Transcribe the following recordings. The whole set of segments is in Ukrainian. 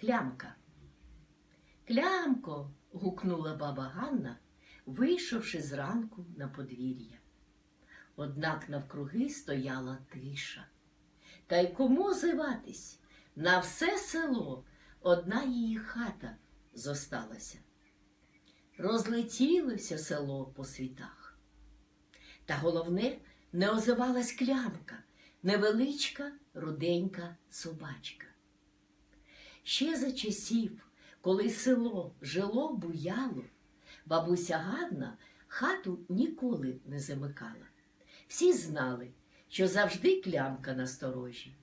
Клямка. Клямко. гукнула баба Ганна, вийшовши зранку на подвір'я. Однак навкруги стояла тиша. Та й кому зиватись? На все село одна її хата зосталася. Розлетілося село по світах. Та головне не озивалась клямка, невеличка руденька собачка. Ще за часів, коли село жило буяло, бабуся Ганна хату ніколи не замикала. Всі знали, що завжди клямка насторожі.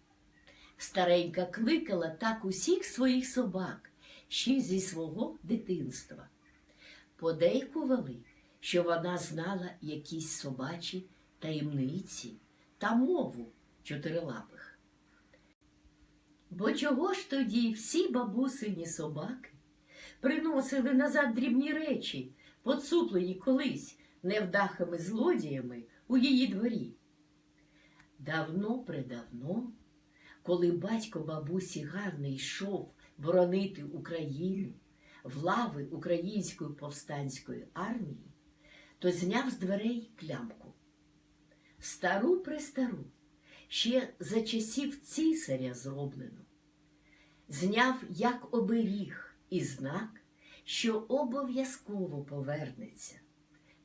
Старенька кликала так усіх своїх собак, ще зі свого дитинства. Подейкували, що вона знала якісь собачі таємниці та мову чотирилапих. Бо чого ж тоді всі бабусині собаки приносили назад дрібні речі, поцуплені колись невдахими злодіями у її дворі? Давно предавно, коли батько бабусі Гарни йшов боронити Україну в лави Української повстанської армії, то зняв з дверей клямку. Стару престару, ще за часів цісаря зроблено. Зняв як оберіг і знак, що обов'язково повернеться.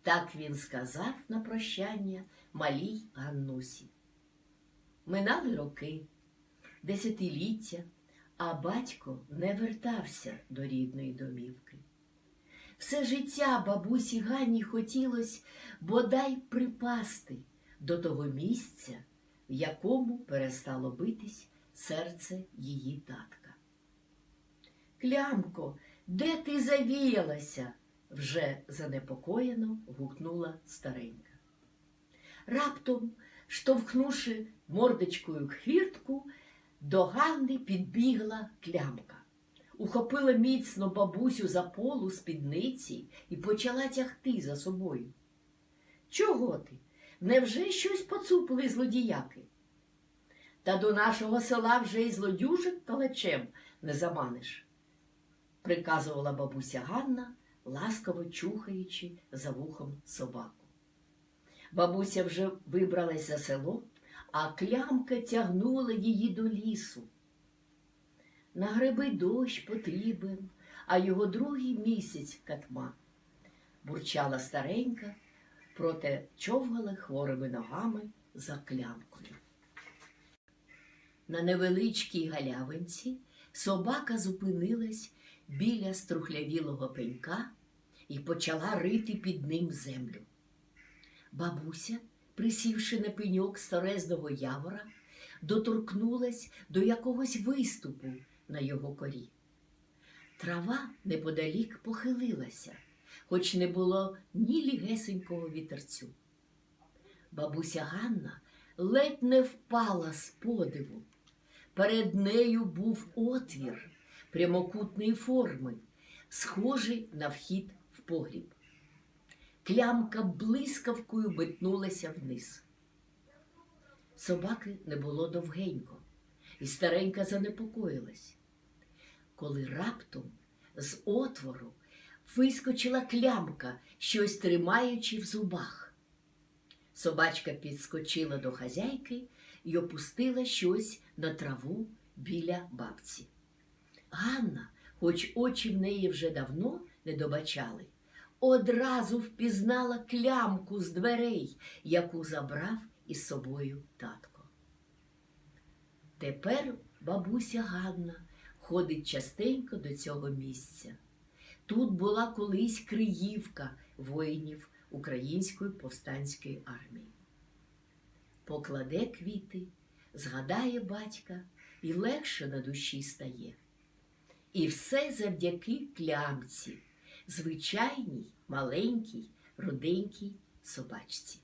Так він сказав на прощання малій Ганнусі. Минали роки, десятиліття, а батько не вертався до рідної домівки. Все життя бабусі Ганні хотілось бодай припасти до того місця, в якому перестало битись серце її татка. Клямко, де ти завіялася? вже занепокоєно гукнула старенька. Раптом, штовхнувши мордочкою хвіртку, до Ганни підбігла клямка. Ухопила міцно бабусю за полу спідниці і почала тягти за собою. Чого ти? Невже щось поцупили злодіяки? Та до нашого села вже й злодюжик калачем не заманиш, приказувала бабуся Ганна, ласково чухаючи за вухом собаку. Бабуся вже вибралась за село, а клямка тягнула її до лісу. На гриби дощ потрібен, а його другий місяць катма. Бурчала старенька, проте човгала хворими ногами за клямкою. На невеличкій галявинці собака зупинилась біля струхлявілого пенька і почала рити під ним землю. Бабуся, присівши на пеньок старезного явора, доторкнулась до якогось виступу на його корі. Трава неподалік похилилася, хоч не було ні лігесенького вітерцю. Бабуся Ганна ледь не впала з подиву. Перед нею був отвір прямокутної форми, схожий на вхід в погріб. Клямка блискавкою битнулася вниз. Собаки не було довгенько, і старенька занепокоїлась. Коли раптом з отвору вискочила клямка, щось тримаючи в зубах. Собачка підскочила до хазяйки і опустила щось на траву біля бабці. Ганна, хоч очі в неї вже давно не добачали, одразу впізнала клямку з дверей, яку забрав із собою татко. Тепер бабуся Ганна ходить частенько до цього місця. Тут була колись Криївка воїнів Української повстанської армії. Покладе квіти, згадає батька і легше на душі стає. І все завдяки клямці, звичайній, маленькій, руденькій собачці.